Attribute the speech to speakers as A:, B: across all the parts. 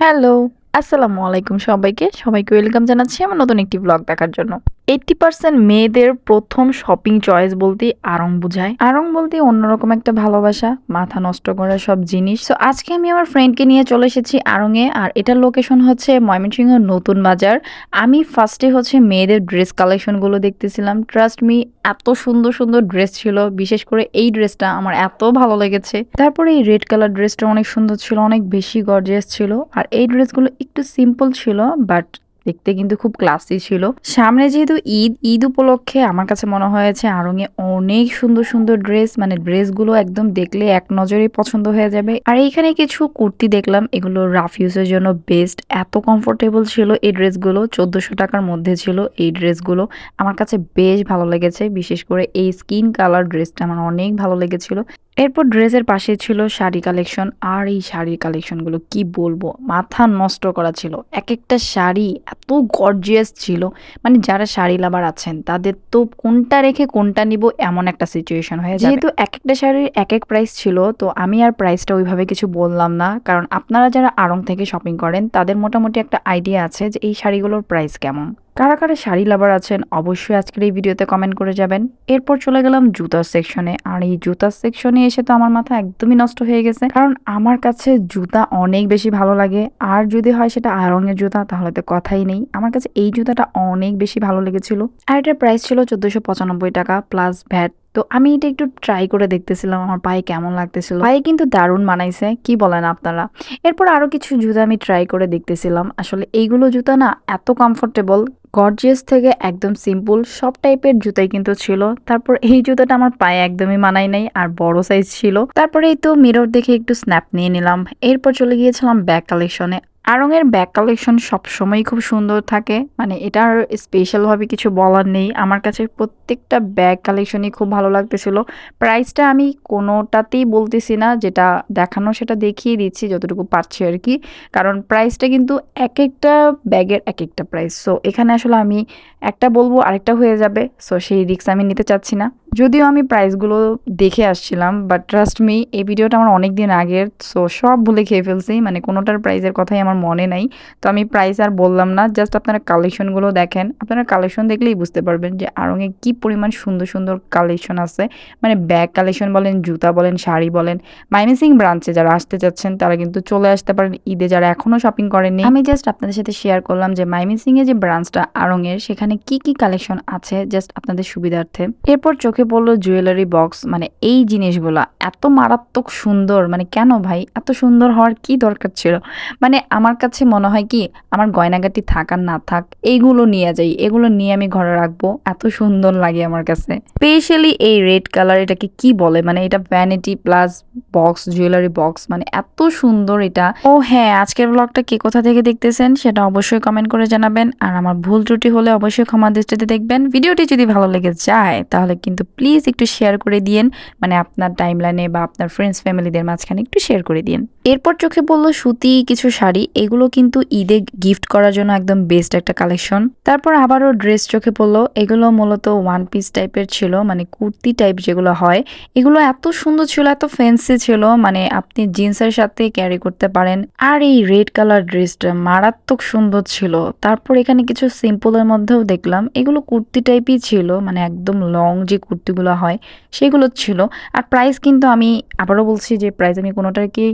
A: Hello, আসসালামু আলাইকুম সবাইকে। সবাইকে ওয়েলকাম জানাচ্ছি আমার নতুন একটি ব্লগ দেখার জন্য। এইটটি পার্সেন্ট মেয়েদের প্রথম শপিং চয়েস বলতে আরং বোঝায়। আরং বলতে অন্যরকম একটা ভালোবাসা, মাথা নষ্ট করা সব জিনিস। তো আজকে আমি আমার ফ্রেন্ডকে নিয়ে চলে এসেছি আড়ংয়ে, আর এটার লোকেশন হচ্ছে ময়মনসিংহ নতুন বাজার। আমি ফার্স্টে হচ্ছে মেয়েদের ড্রেস কালেকশনগুলো দেখতেছিলাম। ট্রাস্ট মি এত সুন্দর সুন্দর ড্রেস ছিল। বিশেষ করে এই ড্রেসটা আমার এত ভালো লেগেছে। তারপরে এই রেড কালার ড্রেসটা অনেক সুন্দর ছিল, অনেক বেশি গর্জিয়াস ছিল। আর এই ড্রেসগুলো একটু সিম্পল ছিল বাট দেখতে কিন্তু খুব ক্লাসি ছিল। সামনে যেহেতু ঈদ ঈদ উপলক্ষে আমার কাছে মনে হয়েছে আড়ংয়ে অনেক সুন্দর সুন্দর ড্রেস মানে ড্রেসগুলো একদম দেখলে এক নজরেই পছন্দ হয়ে যাবে। আর এইখানে কিছু কুর্তি দেখলাম, এগুলো রাফ ইউজের জন্য বেস্ট এত কমফোর্টেবল ছিল এই ড্রেসগুলো চোদ্দোশো টাকার মধ্যে ছিল এই ড্রেসগুলো আমার কাছে বেশ ভালো লেগেছে, বিশেষ করে এই স্কিন কালার ড্রেসটা আমার অনেক ভালো লেগেছিল। এরপর ড্রেসের পাশে ছিল শাড়ি কালেকশন। আর এই শাড়ির কালেকশনগুলো কি বলব? মাথা নষ্ট করা ছিল। এক একটা শাড়ি এত গর্জিয়াস ছিল। মানে যারা শাড়ি লাভার আছেন, তাদের তো কোনটা রেখে কোনটা নিব এমন একটা সিচুয়েশন হয়ে যেহেতু এক একটা শাড়ির এক এক প্রাইস ছিল, তো আমি আর প্রাইসটা ওইভাবে কিছু বললাম না। কারণ আপনারা যারা আড়ং থেকে শপিং করেন, তাদের মোটামুটি একটা আইডিয়া আছে যে এই শাড়িগুলোর প্রাইস কেমন। কারা কারা শাড়ি লাভার আছেন অবশ্যই আজকের এই ভিডিওতে কমেন্ট করে যাবেন। এরপর চলে গেলাম জুতার সেকশনে আর এই জুতার সেকশনে এসে তো আমার মাথা একদমই নষ্ট হয়ে গেছে। কারণ আমার কাছে জুতা অনেক বেশি ভালো লাগে। আর যদি হয় সেটা আয়রনের জুতা, তাহলে তো কথাই নেই। আমার কাছে এই জুতাটা অনেক বেশি ভালো লেগেছিল। আর এটার প্রাইস ছিল চোদ্দশো টাকা প্লাস ভ্যাট তো আমি এটা একটু ট্রাই করে দেখতেছিলাম, আমার পায়ে কেমন লাগতেছিল। পায়ে কিন্তু দারুণ মানাইছে, কি বলেন আপনারা? এরপর আরও কিছু জুতা আমি ট্রাই করে দেখতেছিলাম। আসলে এইগুলো জুতা না এত কমফোর্টেবল গর্জিয়াস থেকে একদম সিম্পল সব টাইপের জুতাই কিন্তু ছিল। তারপর এই জুতাটা আমার পায়ে একদমই মানাই নাই, আর বড় সাইজ ছিল। তারপরে এই তো মিরর দেখে একটু স্ন্যাপ নিয়ে নিলাম। এরপর চলে গিয়েছিলাম ব্যাগ কালেকশনে আড়ংয়ের ব্যাগ কালেকশন সবসময় খুব সুন্দর থাকে। মানে এটার স্পেশালভাবে কিছু বলার নেই। আমার কাছে প্রত্যেকটা ব্যাগ কালেকশনই খুব ভালো লাগতেছিল। প্রাইসটা আমি কোনোটাতেই বলতেছি না। যেটা দেখানো, সেটা দেখিয়ে দিচ্ছি যতটুকু পারছি আর কি। কারণ প্রাইসটা কিন্তু এক একটা ব্যাগের এক একটা প্রাইস সো এখানে আসলে আমি একটা বলব, আরেকটা হয়ে যাবে। সো সেই রিক্স আমি নিতে চাচ্ছি না। যদিও আমি প্রাইসগুলো দেখে আসছিলাম বাট ট্রাস্ট মি এই ভিডিওটা আমার অনেক দিন আগের সো সব ভুলে খেয়ে ফেলছি মানে কোনোটার প্রাইসের কথাই আমার মনে নাই। তো আমি প্রাইস আর বললাম না জাস্ট আপনারা কালেকশনগুলো দেখেন। আপনারা কালেকশন দেখলেই বুঝতে পারবেন যে আরঙে কি পরিমাণ সুন্দর সুন্দর কালেকশন আছে। মানে ব্যাগ কালেকশন বলেন, জুতা বলেন, শাড়ি বলেন মাইমিসিং ব্রাঞ্চে যারা আসতে চাচ্ছেন, তারা কিন্তু চলে আসতে পারেন। ঈদে যারা এখনও শপিং করেননি, আমি জাস্ট আপনাদের সাথে শেয়ার করলাম যে মাইমিসিংয়ে যে ব্রাঞ্চটা আড়ঙের, সেখানে কি কি কালেকশন আছে জাস্ট আপনাদের সুবিধার্থে। এরপর চোখে পড়ল জুয়েলারি বক্স মানে এই জিনিসগুলা এত মারাত্মক সুন্দর মানে কেন ভাই? এত সুন্দর হওয়ার কি দরকার ছিল? মানে আমার কাছে মনে হয় কি, আমার গয়নাগাটি থাক আর না থাক এইগুলো নিয়ে যাই, এগুলো নিয়ে আমি ঘরে রাখব, এত সুন্দর লাগে আমার কাছে। স্পেশালি এই রেড কালার এটাকে কি বলে? মানে এটা vanity plus box jewellery box মানে এত সুন্দর এটা। ও হ্যাঁ আজকের ব্লগটা কে কোথা থেকে দেখতেছেন সেটা অবশ্যই কমেন্ট করে জানাবেন, আর আমার ভুল ত্রুটি হলে অবশ্যই ক্ষমা দৃষ্টিতে দেখবেন। ভিডিওটি যদি ভালো লেগে যায়, তাহলে কিন্তু প্লিজ একটু শেয়ার করে দিন মানে আপনার টাইমলাইনে বা আপনার ফ্রেন্ডস ফ্যামিলিদের মাঝখানে একটু শেয়ার করে দিন এরপর চোখে পড়ল সুতি কিছু শাড়ি। এগুলো কিন্তু ঈদে গিফট করার জন্য একদম বেস্ট একটা কালেকশন তারপর আবারও ড্রেস চোখে পড়ল। এগুলো মূলত ওয়ান পিস টাইপের ছিল মানে কুর্তি টাইপ যেগুলো হয়। এগুলো এত সুন্দর ছিল, এত ফ্যান্সি ছিল মানে আপনি জিন্সের সাথে ক্যারি করতে পারেন। আর এই রেড কালার ড্রেসটা মারাত্মক সুন্দর ছিল। তারপর এখানে কিছু সিম্পলের মধ্যেও দেখলাম। এগুলো কুর্তি টাইপই ছিল মানে একদম লং যে কুর্তিগুলো হয় সেগুলো ছিল। আর প্রাইস কিন্তু আমি আবারও বলছি যে প্রাইস আমি কোনোটাকে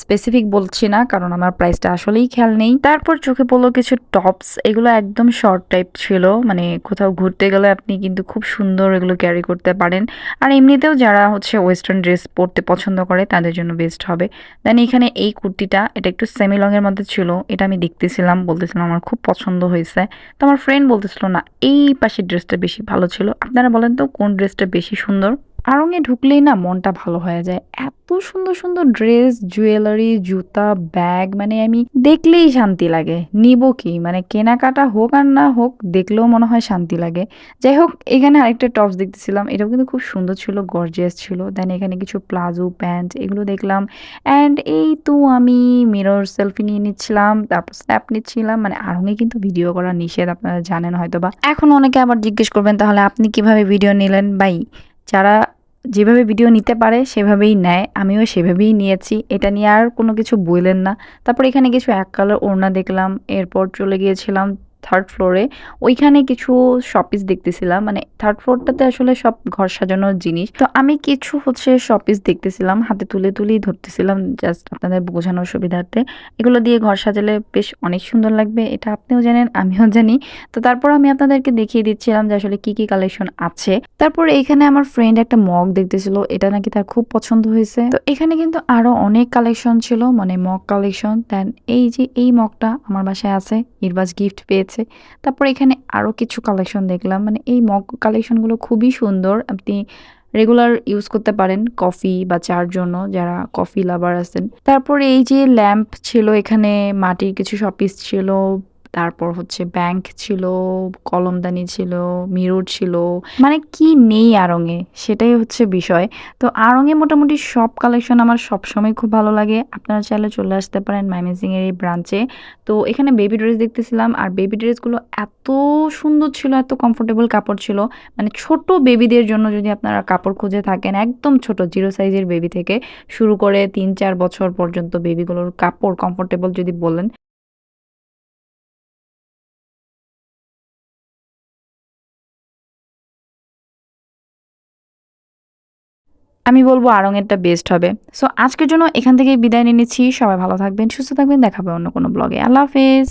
A: স্পেসিফিক বলছি না, কারণ আমার প্রাইসটা আসলেই খেয়াল নেই। তারপর চোখে পড়ল কিছু টপস এগুলো একদম শর্ট টাইপ ছিল মানে কোথাও ঘুরতে গেলে আপনি কিন্তু খুব সুন্দর এগুলো ক্যারি করতে পারেন। আর এমনিতেও যারা হচ্ছে ওয়েস্টার্ন ড্রেস পরতে পছন্দ করে, তাদের জন্য বেস্ট হবে। দেন এখানে এই কুর্তিটা, এটা একটু সেমি লংয়ের মধ্যে ছিল, এটা আমি দেখতেছিলাম, বলতেছিলাম আমার খুব পছন্দ হয়েছে। তো আমার ফ্রেন্ড বলতেছিল, না, এই পাশের ড্রেসটা বেশি ভালো ছিল। আপনারা বলেন তো, কোন ড্রেসটা বেশি সুন্দর? আড়ঙে ঢুকলেই না মনটা ভালো হয়ে যায়। এত সুন্দর সুন্দর ড্রেস, জুয়েলারি, জুতা, ব্যাগ মানে আমি দেখলেই শান্তি লাগে। নিব কি? মানে কেনাকাটা হোক আর না হোক, দেখলেও মনে হয় শান্তি লাগে। যাই হোক, এখানে আরেকটা টপস দেখতেছিলাম। এটাও কিন্তু খুব সুন্দর ছিল গর্জিয়াস ছিল। দেন এখানে কিছু প্লাজো প্যান্ট এগুলো দেখলাম। অ্যান্ড এই তো আমি মিরর সেলফি নিয়ে নিচ্ছিলাম, তারপর স্ন্যাপ নিচ্ছিলাম। মানে আড়ঙে কিন্তু ভিডিও করা নিষেধ, আপনারা জানেন হয়তো বা এখন অনেকে আবার জিজ্ঞেস করবেন, তাহলে আপনি কীভাবে ভিডিও নিলেন? বাই। যারা যেভাবে ভিডিও নিতে পারে, সেভাবেই নেয়। আমিও সেভাবেই নিয়েছি। এটা নিয়ে আর কোনো কিছু বললেন না। তারপর এখানে কিছু এক কালার ওড়না দেখলাম। এরপর চলে গিয়েছিলাম থার্ড ফ্লোরে ওইখানে কিছু শপিস দেখতেছিলাম। মানে থার্ড ফ্লোরটাতে আসলে সব ঘর সাজানোর জিনিস। তো আমি কিছু হচ্ছে শপিস দেখতেছিলাম, হাতে তুলে তুলেই ধরতেছিলাম জাস্ট আপনাদের বোঝানোর সুবিধার্থে। এগুলো দিয়ে ঘর সাজালে বেশ অনেক সুন্দর লাগবে, এটা আপনিও জানেন, আমিও জানি। তো তারপর আমি আপনাদেরকে দেখিয়ে দিচ্ছিলাম যে আসলে কি কি কালেকশন আছে। তারপর এখানে আমার ফ্রেন্ড একটা মগ দেখতেছিল, এটা নাকি তার খুব পছন্দ হয়েছে। তো এখানে কিন্তু আরও অনেক কালেকশন ছিল মানে মগ কালেকশন দেন এই যে এই মগটা আমার বাসায় আছে ইরবাজ গিফট পেয়েছে তারপর এখানে আরও কিছু কালেকশন দেখলাম। মানে এই মগ কালেকশনগুলো খুবই সুন্দর। আপনি রেগুলার ইউজ করতে পারেন কফি বা চার জন্য যারা কফি লাভার আছেন। তারপর এই যে ল্যাম্প ছিল এখানে, মাটির কিছু শপিস ছিল তারপর হচ্ছে ব্যাংক ছিল, কলমদানি ছিল মিরর ছিল মানে কি নেই আড়ঙে, সেটাই হচ্ছে বিষয়। তো আড়ঙে মোটামুটি সব কালেকশন আমার সবসময় খুব ভালো লাগে। আপনারা চাইলে চলে আসতে পারেন মাইমেজিং এর এই ব্রাঞ্চে তো এখানে বেবি ড্রেস দেখতেছিলাম, আর বেবি ড্রেসগুলো এত সুন্দর ছিল, এত কমফোর্টেবল কাপড় ছিল। মানে ছোট বেবিদের জন্য যদি আপনারা কাপড় খুঁজে থাকেন, একদম ছোট জিরো সাইজের বেবি থেকে শুরু করে তিন চার বছর পর্যন্ত বেবিগুলোর কাপড় কমফোর্টেবল যদি বলেন। আমি বলব আরঙেরটা বেস্ট হবে। সো আজকের জন্য এখান থেকে বিদায় নিয়ে নিচ্ছি। সবাই ভালো থাকবেন, সুস্থ থাকবেন। দেখাবে অন্য কোনো ব্লগে আল্লাহ হাফেজ।